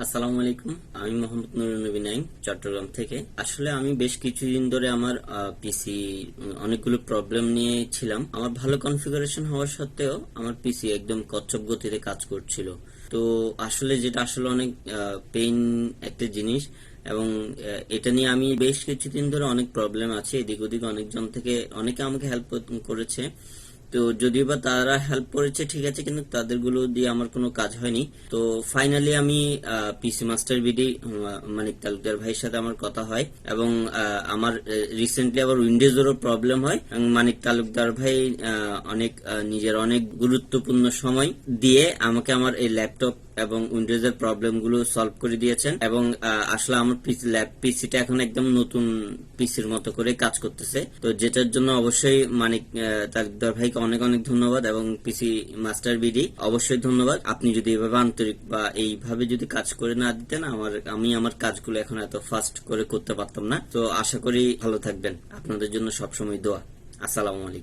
আসসালামু আলাইকুম, আমি মোহাম্মদ নুরুল নবী নাইম চট্টগ্রাম থেকে। আসলে আমি বেশ কিছুদিন ধরে আমার পিসি অনেকগুলো প্রবলেম নিয়ে ছিলাম। আমার ভালো কনফিগারেশন হওয়ার সত্ত্বেও আমার পিসি একদম কচ্ছপ গতিতে কাজ করছিল। তো আসলে যেটা আসলে অনেক পেইন একটা জিনিস এবং এটা নিয়ে আমি বেশ কিছুদিন ধরে অনেক প্রবলেম আছে। এদিক ওদিক অনেকজন থেকে অনেকে আমাকে হেল্প করেছে। তো যদিও বা তারা হেল্প করেছে, ঠিক আছে, কিন্তু তাদেরগুলো দিয়ে আমার কোনো কাজ হয়নি। তো ফাইনালি আমি P C master B D Manik Talukdar ভাইয়ের সাথে আমার কথা হয় এবং আমার রিসেন্টলি আবার উইন্ডোজেরও প্রবলেম হয় এবং মানিক তালুকদার ভাই অনেক নিজের অনেক গুরুত্বপূর্ণ সময় দিয়ে আমাকে আমার এই ল্যাপটপ এবং উইন্ডোজের প্রবলেমগুলো সলভ করে দিয়েছেন এবং আসলে আমার পিসি ল্যাব পিসিটা এখন একদম নতুন পিসির মতো করে কাজ করতেছে। তো যেটার জন্য অবশ্যই মানিক তালুকদার ভাইকে অনেক অনেক ধন্যবাদ এবং পিসি মাস্টার বিডি অবশ্যই ধন্যবাদ। আপনি যদি এভাবে আন্তরিক বা এইভাবে যদি কাজ করে না দিতেন, আমার, আমি আমার কাজগুলো এখন এত ফাস্ট করে করতে পারতাম না। তো আশা করি ভালো থাকবেন। আপনাদের জন্য সবসময় দোয়া। আসসালামু আলাইকুম।